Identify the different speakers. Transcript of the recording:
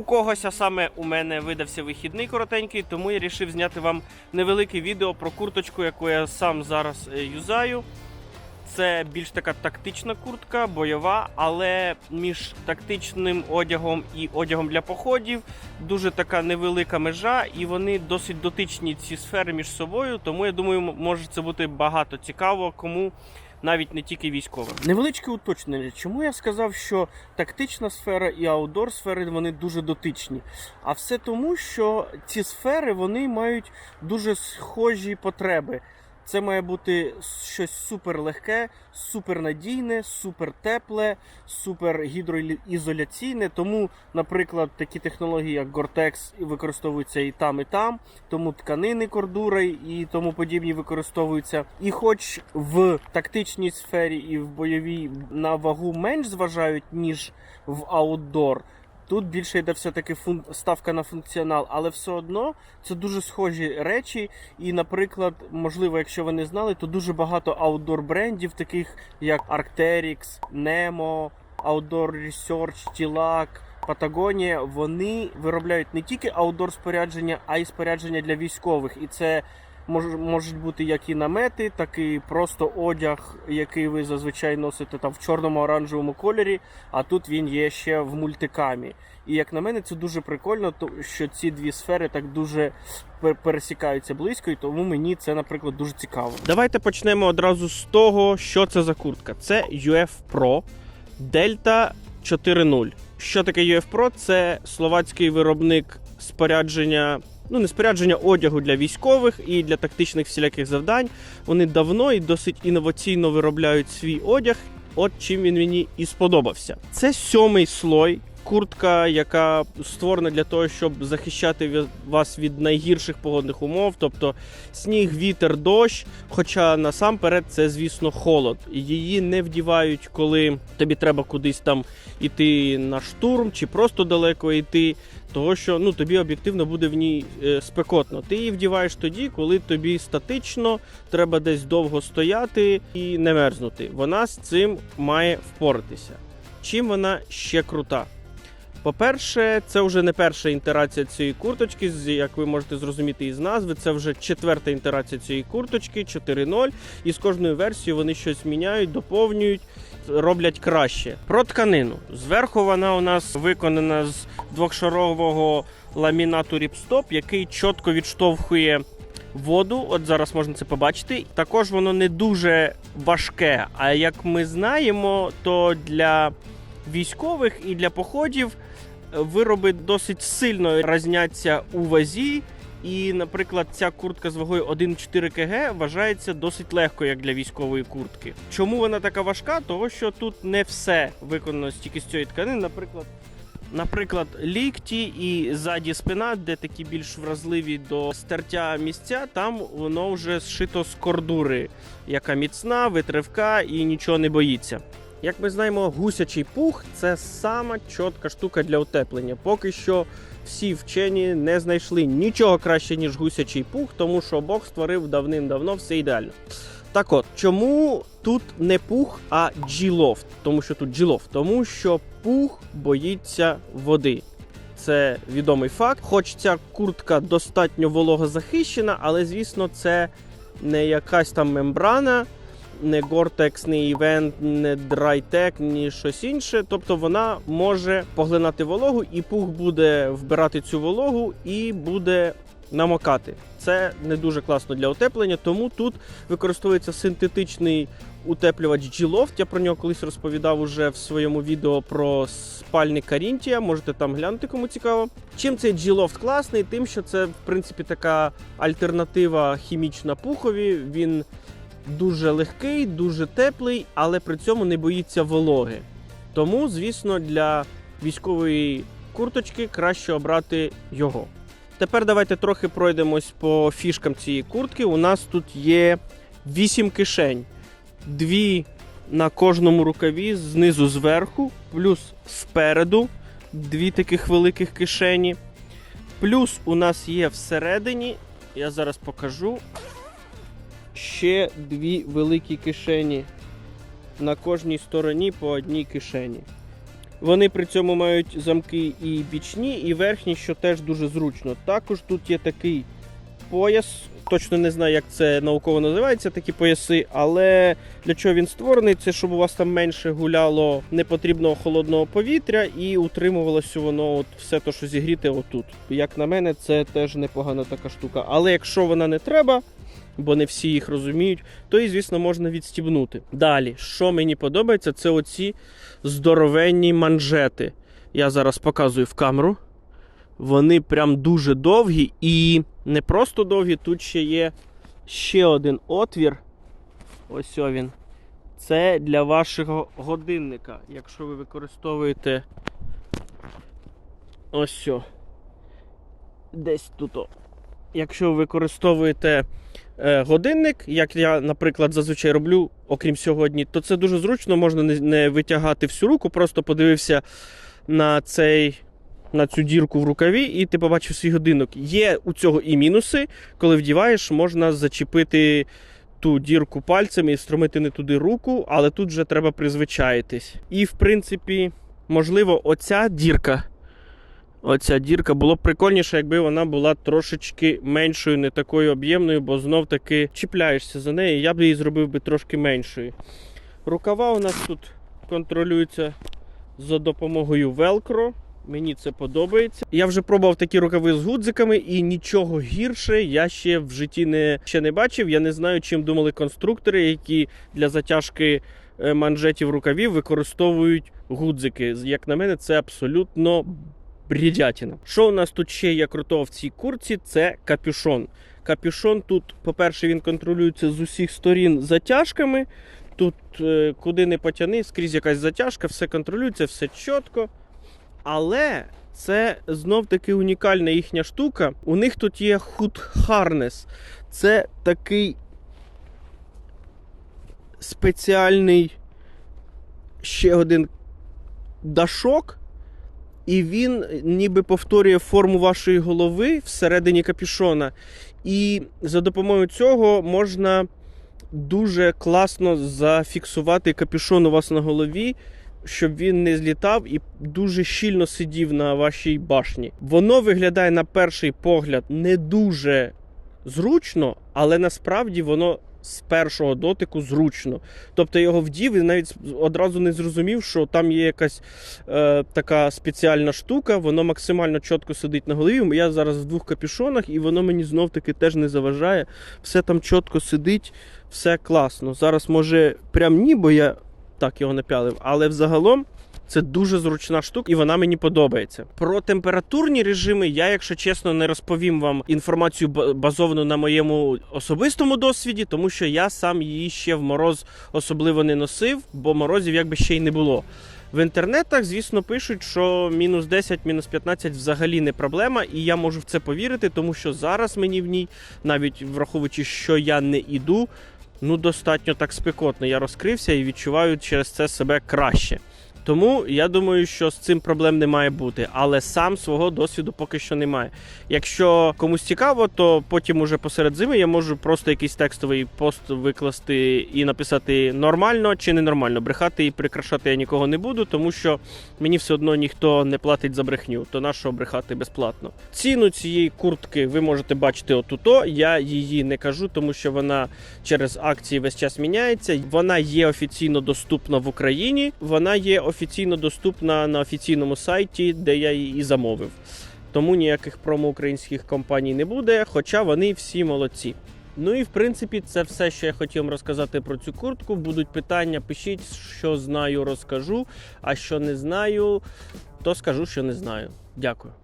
Speaker 1: у когось, а саме у мене видався вихідний коротенький, тому я вирішив зняти вам невелике відео про курточку, яку я сам зараз е, юзаю. Це більш така тактична куртка, бойова, але між тактичним одягом і одягом для походів дуже така невелика межа, і вони досить дотичні ці сфери між собою. Тому я думаю, може це бути багато цікаво, кому навіть не тільки військовим. Невеличке уточнення. Чому я сказав, що тактична сфера і аудор сфери вони дуже дотичні? А все тому, що ці сфери вони мають дуже схожі потреби. Це має бути щось супер легке, супер надійне, супер тепле, супер гідроізоляційне. Тому, наприклад, такі технології, як Gore-Tex, використовуються і там, і там. Тому тканини кордури і тому подібні використовуються. І хоч в тактичній сфері і в бойовій на вагу менш зважають, ніж в аутдор. Тут більше йде все-таки ставка на функціонал, але все одно це дуже схожі речі. І, наприклад, можливо, якщо ви не знали, то дуже багато аутдор брендів, таких як Arcteryx, Nemo, Outdoor Research, Tilac, Patagonia, вони виробляють не тільки аутдор спорядження, а й спорядження для військових. І це можуть бути як і намети, так і просто одяг, який ви зазвичай носите там в чорному оранжевому кольорі. А тут він є ще в мультикамі. І як на мене, це дуже прикольно, що ці дві сфери так дуже пересікаються близько, і тому мені це, наприклад, дуже цікаво. Давайте почнемо одразу з того, що це за куртка. Це UF Pro Delta 4.0. Що таке UF Pro? Це словацький виробник спорядження. Ну, не спорядження одягу для військових і для тактичних всіляких завдань. Вони давно і досить інноваційно виробляють свій одяг. От чим він мені і сподобався. Це сьомий слой. Куртка, яка створена для того, щоб захищати вас від найгірших погодних умов, тобто сніг, вітер, дощ. Хоча насамперед це, звісно, холод. Її не вдівають, коли тобі треба кудись там іти на штурм чи просто далеко йти. Того, що ну тобі об'єктивно буде в ній е, спекотно. Ти її вдіваєш тоді, коли тобі статично треба десь довго стояти і не мерзнути. Вона з цим має впоратися. Чим вона ще крута? По-перше, це вже не перша інтерація цієї курточки, як ви можете зрозуміти із назви. Це вже четверта інтерація цієї курточки 4.0. І з кожною версією вони щось міняють, доповнюють, роблять краще. Про тканину. Зверху вона у нас виконана з двохшарового ламінату ріпстоп, який чітко відштовхує. Воду, от зараз можна це побачити. Також воно не дуже важке. А як ми знаємо, то для військових і для походів вироби досить сильно різняться у вазі. І, наприклад, ця куртка з вагою 1,4 кг вважається досить легко, як для військової куртки. Чому вона така важка? Того, що тут не все виконано тільки з цієї тканини. Наприклад, наприклад, лікті і ззаді спина, де такі більш вразливі до стертя місця, там воно вже зшито з кордури, яка міцна, витривка і нічого не боїться. Як ми знаємо, гусячий пух це сама чітка штука для утеплення. Поки що всі вчені не знайшли нічого краще, ніж гусячий пух, тому що Бог створив давним-давно все ідеально. Так от, чому тут не пух, а G-Loft? Тому що тут G-Loft? Тому що пух боїться води. Це відомий факт. Хоч ця куртка достатньо вологозахищена, але звісно, це не якась там мембрана, не Gore-Tex, не Event, не Drytec, ні щось інше. Тобто вона може поглинати вологу, і пух буде вбирати цю вологу і буде намокати. Це не дуже класно для утеплення, тому тут використовується синтетичний утеплювач G-Loft. Я про нього колись розповідав уже в своєму відео про спальник Карінтія. Можете там глянути, кому цікаво. Чим цей G-Loft класний? Тим, що це в принципі така альтернатива хімічна пухові. Він дуже легкий, дуже теплий, але при цьому не боїться вологи. Тому, звісно, для військової курточки краще обрати його. Тепер давайте трохи пройдемось по фішкам цієї куртки. У нас тут є 8 кишень, дві на кожному рукаві, знизу зверху, плюс спереду дві таких великих кишені. Плюс у нас є всередині, я зараз покажу. Ще дві великі кишені на кожній стороні по одній кишені. Вони при цьому мають замки і бічні, і верхні, що теж дуже зручно. Також тут є такий пояс. Точно не знаю, як це науково називається, такі пояси, але для чого він створений? Це щоб у вас там менше гуляло непотрібного холодного повітря і утримувалося воно от все те, що зігріте отут. Як на мене, це теж непогана така штука. Але якщо вона не треба, бо не всі їх розуміють, то і, звісно, можна відстібнути. Далі, що мені подобається, це оці здоровенні манжети. Я зараз показую в камеру. Вони прям дуже довгі і не просто довгі, тут ще є ще один отвір. Ось він. Це для вашого годинника. Якщо ви використовуєте ось. Десь тут. Якщо ви використовуєте е, годинник, як я, наприклад, зазвичай роблю, окрім сьогодні, то це дуже зручно, можна не, витягати всю руку, просто подивився на цей. На цю дірку в рукаві, і ти побачив свій годинник. Є у цього і мінуси, коли вдіваєш, можна зачепити ту дірку пальцями і струмити не туди руку, але тут вже треба призвичаїтись. І, в принципі, можливо, оця дірка. Оця дірка було б прикольніше, якби вона була трошечки меншою, не такою об'ємною, бо знов таки чіпляєшся за неї. Я б її зробив би трошки меншою. Рукава у нас тут контролюються за допомогою велкро. Мені це подобається. Я вже пробував такі рукави з гудзиками, і нічого гірше я ще в житті не, ще не бачив. Я не знаю, чим думали конструктори, які для затяжки е, манжетів рукавів використовують гудзики. Як на мене, це абсолютно бредятина. Що у нас тут ще є крутого в цій курці? Це капюшон. Капюшон тут, по-перше, він контролюється з усіх сторін затяжками. Тут е, куди не потяни, скрізь якась затяжка, все контролюється, все чітко. Але це знов таки унікальна їхня штука. У них тут є Hood Harness. Це такий спеціальний ще один дашок. І він ніби повторює форму вашої голови всередині капюшона. І за допомогою цього можна дуже класно зафіксувати капюшон у вас на голові, щоб він не злітав і дуже щільно сидів на вашій башні. Воно виглядає на перший погляд не дуже зручно, але насправді воно з першого дотику зручно. Тобто його вдів і навіть одразу не зрозумів, що там є якась е, така спеціальна штука, воно максимально чітко сидить на голові. Я зараз в двох капюшонах, і воно мені знов таки теж не заважає. Все там чітко сидить, все класно. Зараз, може, прям ні, бо я так його напялив, але взагалом. Це дуже зручна штука, і вона мені подобається. Про температурні режими я, якщо чесно, не розповім вам інформацію базовану на моєму особистому досвіді, тому що я сам її ще в мороз особливо не носив, бо морозів якби ще й не було. В інтернетах, звісно, пишуть, що мінус 10, мінус 15 взагалі не проблема, і я можу в це повірити, тому що зараз мені в ній, навіть враховуючи, що я не іду, ну достатньо так спекотно. Я розкрився і відчуваю через це себе краще. Тому я думаю, що з цим проблем не має бути, але сам свого досвіду поки що немає. Якщо комусь цікаво, то потім уже посеред зими я можу просто якийсь текстовий пост викласти і написати нормально чи ненормально. Брехати і прикрашати я нікого не буду, тому що мені все одно ніхто не платить за брехню, то на що брехати безплатно. Ціну цієї куртки ви можете бачити отуто. Я її не кажу, тому що вона через акції весь час міняється. Вона є офіційно доступна в Україні. Вона є офіційно доступна на офіційному сайті, де я її замовив. Тому ніяких промо-українських компаній не буде, хоча вони всі молодці. Ну і в принципі, це все, що я хотів вам розказати про цю куртку. Будуть питання, пишіть, що знаю, розкажу. А що не знаю, то скажу, що не знаю. Дякую.